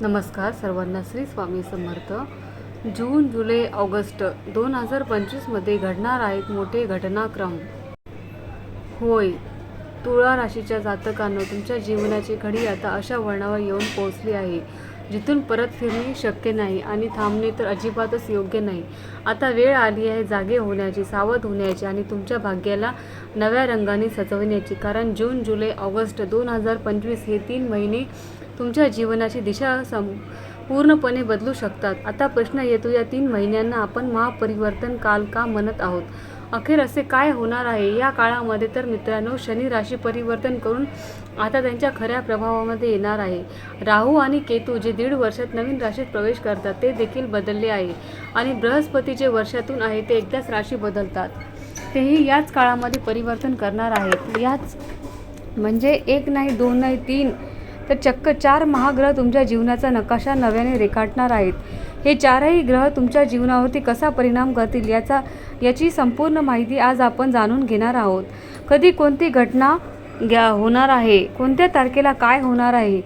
नमस्कार सर्वांना श्री स्वामी समर्थ. जून जुलै ऑगस्ट दोन हजार पंचवीसमध्ये घडणार आहेत मोठे घटनाक्रम. होय तुळा राशीच्या जातकानं तुमच्या जीवनाची घडी आता अशा वळणावर येऊन पोहोचली आहे जिथून परत फिरणे शक्य नाही आणि थांबणे तर अजिबातच योग्य नाही. आता वेळ आली आहे जागे होण्याची सावध होण्याची आणि तुमच्या भाग्याला नव्या रंगाने सजवण्याची. कारण जून जुलै ऑगस्ट दोन हजार पंचवीस हे तीन महिने तुमच्या जीवनाची दिशा सम पूर्णपणे बदलू शकतात. आता प्रश्न येतो या तीन महिन्यांना आपण महापरिवर्तन काल का म्हणत आहोत? अखेर असे काय होणार आहे? या काळामध्ये तर मित्रांनो शनी राशी परिवर्तन करून आता त्यांच्या खऱ्या प्रभावामध्ये येणार आहे. राहू आणि केतू जे दीड वर्षात नवीन राशीत प्रवेश करतात ते देखील बदलले आहे. आणि बृहस्पती जे वर्षातून आहे ते एकदाच राशी बदलतात. तेही याच काळामध्ये परिवर्तन करणार आहेत. याच म्हणजे एक नाही दोन नाही तीन तर चक्क चार महाग्रह तुमच्या जीवनाचा नकाशा नव्याने रेखाटणार आहेत. हे चारही ग्रह तुमच्या जीवनावरती कसा परिणाम करतील याचा याची संपूर्ण माहिती आज आपण जाणून घेणार आहोत. कधी कोणती घटना घ्या होणार आहे? कोणत्या तारखेला काय होणार आहे?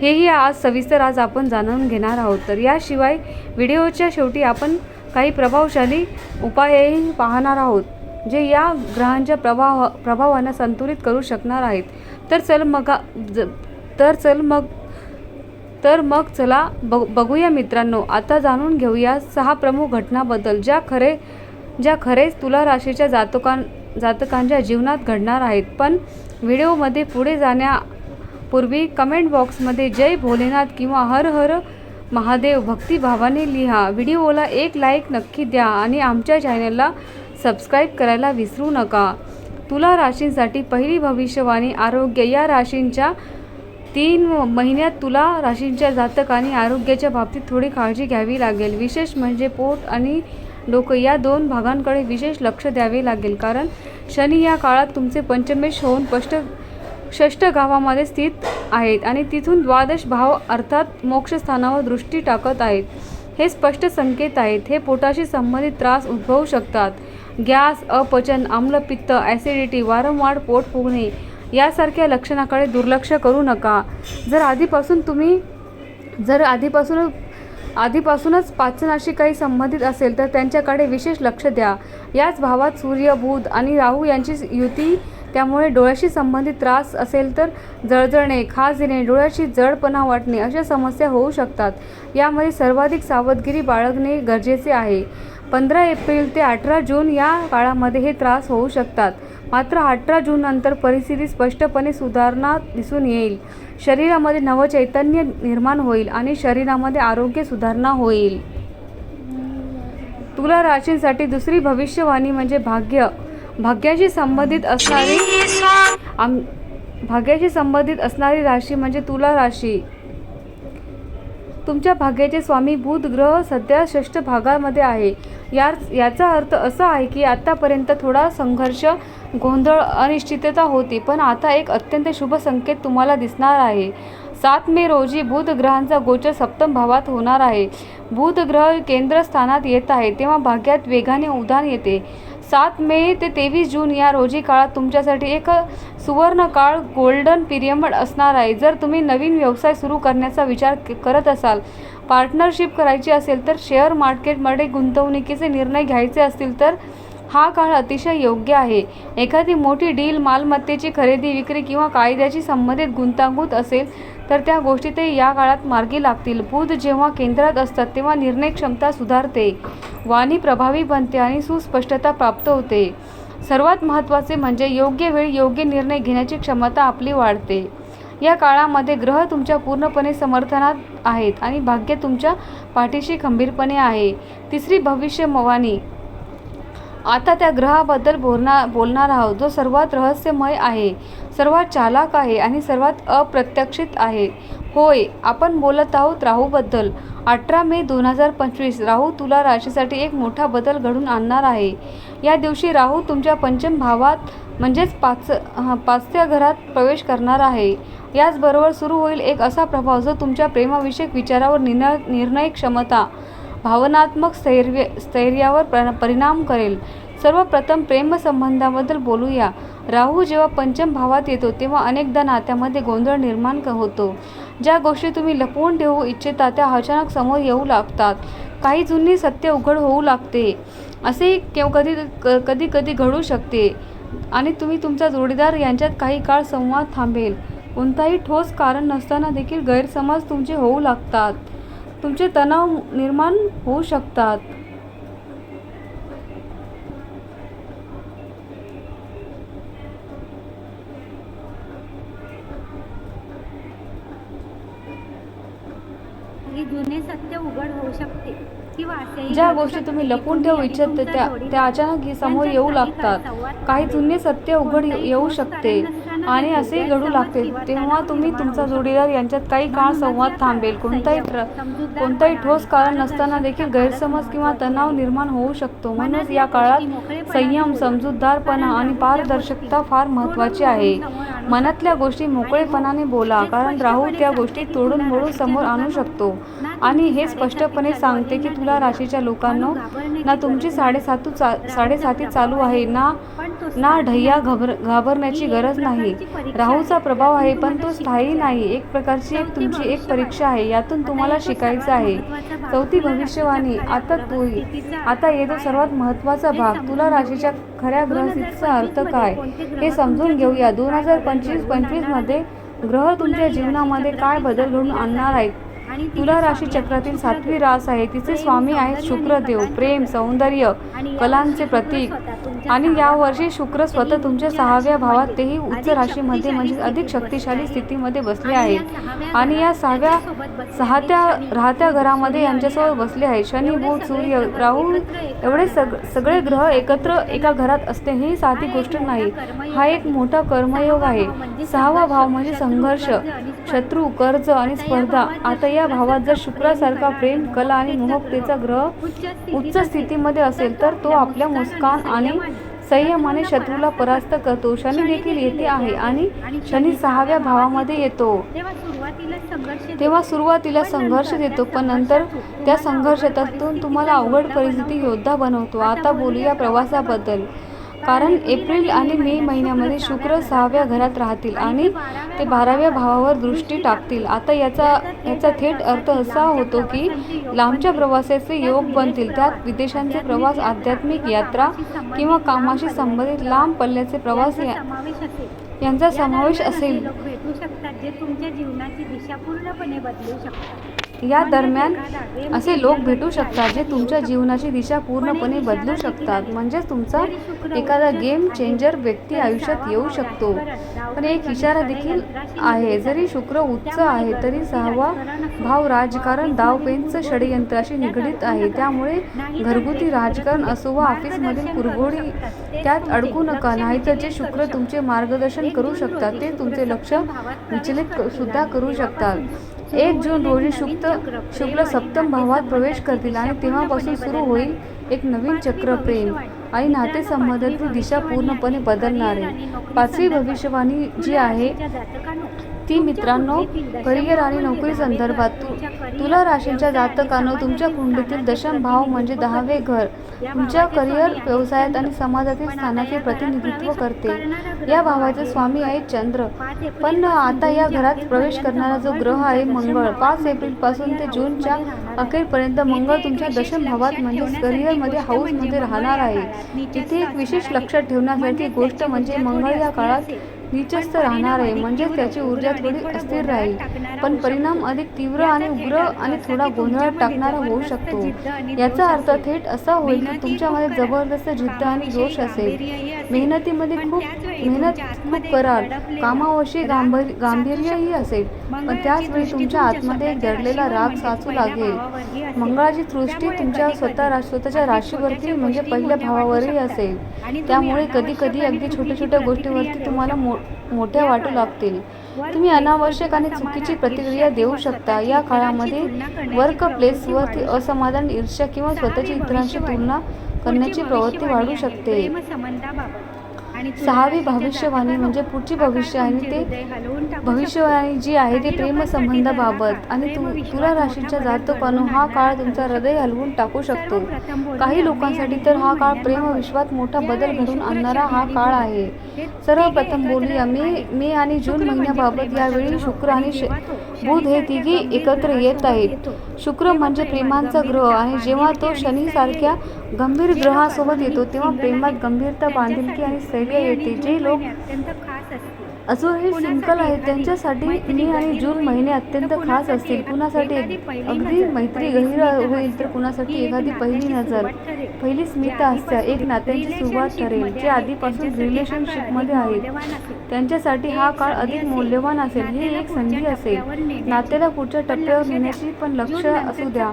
हेही आज सविस्तर आज आपण जाणून घेणार आहोत. तर याशिवाय व्हिडिओच्या शेवटी आपण काही प्रभावशाली उपायही पाहणार आहोत जे या ग्रहांच्या प्रभाव प्रभावांना संतुलित करू शकणार आहेत. तर चल मग ज- तर चल मग तर मग चला बघ बघूया मित्रांनो. आता जाणून घेऊया सहा प्रमुख घटनाबद्दल ज्या खरे ज्या खरेच तुला राशीच्या जातकां जातकांच्या जीवनात घडणार आहेत. पण व्हिडिओमध्ये पुढे जाण्यापूर्वी कमेंट बॉक्समध्ये जय भोलेनाथ किंवा हर हर महादेव भक्तिभावाने लिहा. व्हिडिओला एक लाईक नक्की द्या आणि आमच्या चॅनलला सबस्क्राईब करायला विसरू नका. तुला राशींसाठी पहिली भविष्यवाणी आरोग्य या राशींच्या तीन महिन्यात तुला राशींच्या जातक आणि आरोग्याच्या बाबतीत थोडी काळजी घ्यावी लागेल. विशेष म्हणजे पोट आणि डोकं या दोन भागांकडे विशेष लक्ष द्यावे लागेल. कारण शनी या काळात तुमचे पंचमेश होऊन स्पष्ट षष्ठ गावामध्ये स्थित आहेत आणि तिथून द्वादश भाव अर्थात मोक्षस्थानावर दृष्टी टाकत आहेत. हे स्पष्ट संकेत आहेत. हे पोटाशी संबंधित त्रास उद्भवू शकतात. गॅस अपचन आम्लपित्त ॲसिडिटी वारंवार पोट फुगणे यासारख्या लक्षणाकडे दुर्लक्ष करू नका. जर आधीपासून तुम्ही जर आधीपासून आधीपासूनच पाचनाशी काही संबंधित असेल तर त्यांच्याकडे विशेष लक्ष द्या. याच भावात सूर्य बुध आणि राहू यांची युती त्यामुळे डोळ्याशी संबंधित त्रास असेल तर जळजळणे खास येणे डोळ्याशी जडपणा वाटणे अशा समस्या होऊ शकतात. यामध्ये सर्वाधिक सावधगिरी बाळगणे गरजेचे आहे. पंधरा एप्रिल ते अठरा जून या काळामध्ये हे त्रास होऊ शकतात. मात्र अठरा जून नंतर परिस्थिती स्पष्टपणे सुधारणा दिसून येईल. शरीरामध्ये नवचैतन्य निर्माण होईल आणि शरीरामध्ये आरोग्य सुधारणा होईल. तुला राशींसाठी दुसरी भविष्यवाणी म्हणजे भाग्य. भाग्याशी संबंधित असणारी आम भाग्याशी संबंधित असणारी राशी म्हणजे तुला राशी. तुमच्या भाग्याचे स्वामी बुध ग्रह सध्या षष्ठ भागामध्ये आहे. या याचा अर्थ असा आहे की आत्तापर्यंत थोडा संघर्ष गोंधळ अनिश्चितता होती पण आता एक अत्यंत शुभ संकेत तुम्हाला दिसणार आहे. सात मे रोजी बुध ग्रहांचा गोचर सप्तम भावात होणार आहे. बुध ग्रह केंद्रस्थानात येत आहे तेव्हा भाग्यात वेगाने उधाण येते. सात मे ते तेवीस जून या रोजी काळात तुमच्यासाठी एक सुवर्ण काळ गोल्डन पिरियड असणार आहे. जर तुम्ही नवीन व्यवसाय सुरू करण्याचा विचार करत असाल पार्टनरशिप करायची असेल तर शेअर मार्केटमध्ये गुंतवणुकीचे निर्णय घ्यायचे असतील तर हा काळ अतिशय योग्य आहे. एखादी मोठी डील मालमत्तेची खरेदी विक्री किंवा कायद्याची संबंधित गुंतागुंत असेल तर त्या गोष्टी ते या काळात मार्गी लागतील. बुध जेव्हा केंद्रात असतात तेव्हा निर्णय क्षमता सुधारते वाणी प्रभावी बनते आणि सुस्पष्टता प्राप्त होते. सर्वात महत्त्वाचे म्हणजे योग्य वेळी योग्य निर्णय घेण्याची क्षमता आपली वाढते. या काळामध्ये ग्रह तुमच्या पूर्णपणे समर्थनात आहेत आणि भाग्य तुमच्या पाठीशी खंबीरपणे आहे. तिसरी भविष्यवाणी आता त्या ग्रहाबद्दल बोलणार बोलणार आहोत. जो सर्वात रहस्यमय आहे सर्वात चालाक आहे आणि सर्वात अप्रत्यक्षित आहे. होय आपण बोलत आहोत राहूबद्दल. अठरा मे दोन हजार पंचवीस राहू तुला राशीसाठी एक मोठा बदल घडून आणणार आहे. या दिवशी राहू तुमच्या पंचम भावात म्हणजेच पाच अं, पाचव्या घरात प्रवेश करणार आहे. याचबरोबर सुरू होईल एक असा प्रभाव जो तुमच्या प्रेमाविषयक विचारावर निर्णय निर्णय क्षमता भावनात्मक स्थैर्य स्थैर्यावर प्र परिणाम करेल. सर्वप्रथम प्रेमसंबंधाबद्दल बोलूया. राहू जेव्हा पंचम भावात येतो तेव्हा अनेकदा नात्यामध्ये गोंधळ निर्माण होतो. ज्या गोष्टी तुम्ही लपवून ठेवू इच्छिता त्या अचानक समोर येऊ लागतात. काही जुनी सत्य उघड होऊ लागते. असे केव कधी क- कधी कधी घडू शकते. आणि तुम्ही तुमचा जोडीदार यांच्यात काही काळ संवाद थांबेल. कोणताही ठोस कारण नसताना देखील गैरसमज तुमचे होऊ लागतात. तुमचे तणाव निर्माण होऊ शकतात. जुने सत्य उघड होऊ शकते ज्या गोष्टी तुम्ही तुम्ही ठेवू इच्छित त्या त्या अचानक समोर येऊ लागतात. काही. जुने सत्य उघड येऊ शकते. आणि असेही घडू लागते तेव्हा तुम्ही तुमचा जोडीदार यांच्यात काही काळ संवाद थांबेल कोणताही कोणताही ठोस कारण नसताना देखील गैरसमज किंवा तणाव. निर्माण होऊ शकतो म्हणूनच या काळात संयम. समजूतदारपणा आणि पारदर्शकता फार महत्त्वाची आहे मनातल्या. गोष्टी मोकळेपणाने बोला कारण राहू त्या गोष्टी तोडून मोडून समोर आणू शकतो आणि हे स्पष्टपणे सांगते की तुला. राशीच्या लोकांनो ना तुमची साडेसातू चा. साडेसाती चालू आहे ना ना ढय्या. घाबर घाबरण्याची गरज नाही राहूचा. प्रभाव आहे पण तो स्थायी नाही. एक प्रकारची एक तुमची एक. परीक्षा आहे यातून तुम्हाला शिकायचं आहे. चौथी भविष्यवाणी आता तू आता येतो सर्वात? महत्त्वाचा भाग तुला राशीच्या. खऱ्या 2025 ग्रहस्थितीचा अर्थ काय हे समजून घेऊया दोन हजार पंचवीस घडवून पंचवीस आणणार मध्ये आहेत? ग्रह तुमच्या जीवनामध्ये काय बदल सातवी आणणार आहेत तुला राशी आहे चक्रातील. सातवी रास आहे तिचे स्वामी आहेत शुक्रदेव प्रेम. सौंदर्य कलांचे प्रतीक आणि सहाव्या या वर्षी भावात, शुक्र स्वतः तुमच्या सहाव्या भावात तेही उच्च राशीमध्ये म्हणजे अधिक शक्तिशाली स्थितीमध्ये बसले सहाव्या आणि या सहाव्या सहात्या राहत्या घरामध्ये यांच्यासोबत. बसले आहेत शनी बुध सूर्य राहू एवढे सग सगळे ग्रह एकत्र एका घरात असते ही साधी गोष्ट नाही हा एक आहे. मोठा कर्मयोग आहे म्हणजे सहावा भाव म्हणजे संघर्ष स्पर्धा. शत्रू कर्ज आणि स्पर्धा. आता या भावात जर शुक्रासारखा प्रेम कला आणि मोहकतेचा ग्रह उच्च स्थितीमध्ये असेल तर तो आपल्या मुस्कान आणि संयमाने शत्रूला परास्त करतो. शनी देखील येथे आहे आणि शनी सहाव्या भावामध्ये येतो. तेव्हा सुरुवातीला संघर्ष तेव्हा सुरुवातीला संघर्ष देतो पण नंतर त्या संघर्षातून तुम्हाला अवघड परिस्थिती योद्धा बनवतो. आता बोलूया प्रवासाबद्दल. कारण एप्रिल आणि मे महिन्यामध्ये शुक्र सहाव्या घरात राहतील आणि ते बाराव्या भावावर दृष्टी टाकतील आता याचा याचा थेट अर्थ असा होतो की लांबच्या प्रवासाचे योग बनतील. त्यात विदेशांचे प्रवास आध्यात्मिक यात्रा किंवा कामाशी संबंधित लांब पल्ल्याचे प्रवास या- यांचा समावेश असेल. जे तुमच्या जीवनाची दिशा पूर्णपणे बदलू शकतात. या दरम्यान असे लोक भेटू शकतात जे तुमच्या जीवनाची दिशा पूर्णपणे बदलू शकतात. म्हणजेच तुमचा एखादा गेम चेंजर व्यक्ती आयुष्यात येऊ शकतो. पण एक इशारा देखील आहे जरी शुक्र उच्च आहे तरी सहावा भाव राजकारण डावपेंच षडयंत्राशी निगडीत आहे. त्यामुळे घरगुती राजकारण असो वा ऑफिसमधील कुरघोडी त्यात अडकू नका. नाहीतर जे शुक्र तुमचे मार्गदर्शन करू शकतात ते तुमचे लक्ष विचलित सुद्धा करू शकतात. एक जून रोजी शुक्त शुक्ल सप्तम भावात प्रवेश करतील आणि तेव्हापासून सुरू होईल एक नवीन चक्र प्रेम आणि नातेसंबंधातील दिशा पूर्णपणे बदलणार. आहे पाचवी भविष्यवाणी जी आहे ती मित्रांनो करिअर आणि नोकरी संदर्भात तु तुला राशींच्या जातकानं तुमच्या कुंडीतील दशम भाव म्हणजे दहावे घर तुमच्या करिअर व्यवसायात आणि समाजातील स्थानाचे प्रतिनिधित्व करते. या भावाचे स्वामी आहे चंद्र. पण आता या घरात प्रवेश करणारा जो ग्रह आहे मंगळ पाच एप्रिलपासून ते जूनच्या अखेरपर्यंत मंगळ तुमच्या दशम भावात म्हणजेच करिअरमध्ये हाऊसमध्ये राहणार आहे. तिथे एक विशेष लक्षात ठेवण्यासाठी गोष्ट म्हणजे मंगळ या काळात नीचस्थ राहणार आहे. म्हणजेच त्याची ऊर्जा थोडी अस्थिर राहील. पण परिणाम अधिक तीव्र आणि उग्र आणि थोडा गोंधळात टाकणारा होऊ शकतो. याचा अर्थ थेट असा होईल की तुमच्यामध्ये जबरदस्त जिद्द आणि जोश असेल. मेहनतीमध्ये खूप मेहनत खूप कराल कामावशी गांभीर गांभीर्यही असेल. पण त्याच वेळी तुमच्या आतमध्ये एक दडलेला राग साचू लागेल. मंगळाची दृष्टी तुमच्या स्वतः स्वतःच्या राशीवरती म्हणजे पहिल्या भावावरही असेल. त्यामुळे कधी कधी अगदी छोट्या छोट्या गोष्टीवरती तुम्हाला मो मोठ्या वाटू लागतील. तुम्ही अनावश्यक आणि चुकीची प्रतिक्रिया देऊ शकता. या काळामध्ये वर्क प्लेसवरती असमाधान ईर्ष्या किंवा स्वतःची इतरांशी तुलना करण्याची प्रवृत्ती वाढू शकते. सहावी भविष्यवाणी म्हणजे पुढची भविष्यवाणी ते भविष्यवाणी जी आहे ती प्रेमसंबंधाबाबत आणि तु तुला राशीच्या जातकानं हा काळ तुमचा हृदय हलवून टाकू शकतो. काही लोकांसाठी तर हा काळ प्रेम विश्वात मोठा बदल घडून आणणारा हा काळ आहे. सर्वप्रथम बोलूया. मे मे आणि जून महिन्याबाबत यावेळी शुक्र आणि श- बुध हे तिघे एकत्र येत आहेत. शुक्र म्हणजे प्रेमांचा ग्रह आणि जेव्हा तो शनी सारख्या गंभीर ग्रहासोबत येतो तेव्हा प्रेमात गंभीरता बांधिलकी आणि स्थैर्य येते. जे लोक अत्यंत खास असतील अजूनही आहेत त्यांच्यासाठी मे आणि जून महिने अत्यंत खास असतील. कुणासाठी अगदी मैत्री गहिर होईल तर कुणासाठी एखादी पहिली नजर पहिली स्मिता असत्या. एक नात्यांची सुरुवात ठरेल जे आधीपासून रिलेशनशिपमध्ये आहेत. त्यांच्यासाठी हा काळ अधिक मौल्यवान असेल ही एक संधी असेल. नात्याला पुढच्या टप्प्यावर नेण्याची पण लक्ष असू द्या.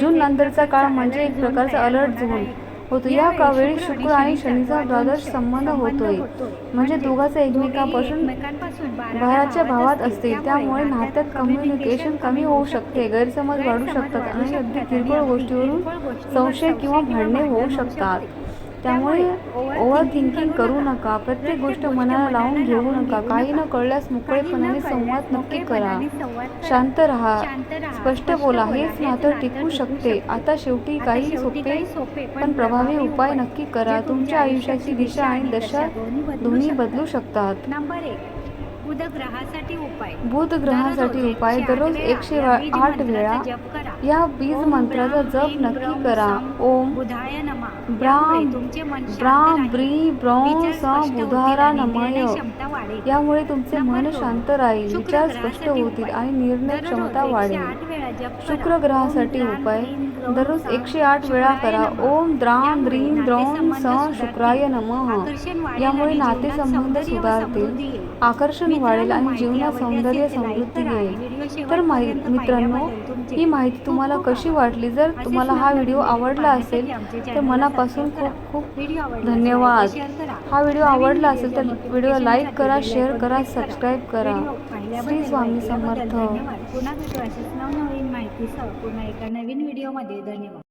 जून नंतरचा काळ म्हणजे एक प्रकारचा अलर्ट झोन होतो. या कावेळी शुक्र आणि शनीचा द्वादश संबंध होतोय. म्हणजे दोघांचा एकमेकापासून बाहेरच्या भावात असते. त्यामुळे नात्यात कम्युनिकेशन कमी होऊ शकते गैरसमज वाढू शकतात आणि अगदी किरकोळ गोष्टीवरून संशय किंवा भांडणे होऊ शकतात. त्यामुळे ओव्हर थिंकिंग करू नका. प्रत्येक गोष्ट मनाला लावून घेऊ नका. काही न कळल्यास मोकळेपणाने संवाद नक्की करा. शांत राहा. स्पष्ट बोला. हेच नातं टिकू शकते. आता शेवटी काही सोपे पण प्रभावी उपाय नक्की करा. तुमच्या आयुष्याची दिशा आणि दशा दोन्ही बदलू शकतात. नंबर एक बुध ग्रहासाठी उपाय. बुध ग्रहासाठी उपाय दररोज एकशे आठ वेळा या बीज मंत्राचा जप नक्की करा. ओम बुधाय ब्राम ब्राम ब्री ब्रॉ स बुधारा आणि नमय. यामुळे तुमचे मन शांत राहील विचार स्पष्ट होतील आणि निर्णय क्षमता वाढेल. शुक्र ग्रहासाठी उपाय दररोज एकशे आठ वेळा करा. ओम द्राम द्रीम द्रौम स शुक्राय नम. यामुळे नातेसंबंध सुधारतील आकर्षण वाढेल आणि जीवनात सौंदर्य समृद्धी येईल. तर माहि मित्रांनो ही माहिती तुम्हाला कशी वाटली? जर तुम्हाला हा व्हिडिओ आवडला असेल तर मनापासून खूप खूप धन्यवाद. हा व्हिडिओ आवडला असेल तर व्हिडिओ लाईक करा शेअर करा सबस्क्राईब करा. श्री स्वामी समर्थ. धन्यवाद माहितीसह पुन्हा एका नवीन व्हिडिओमध्ये धन्यवाद.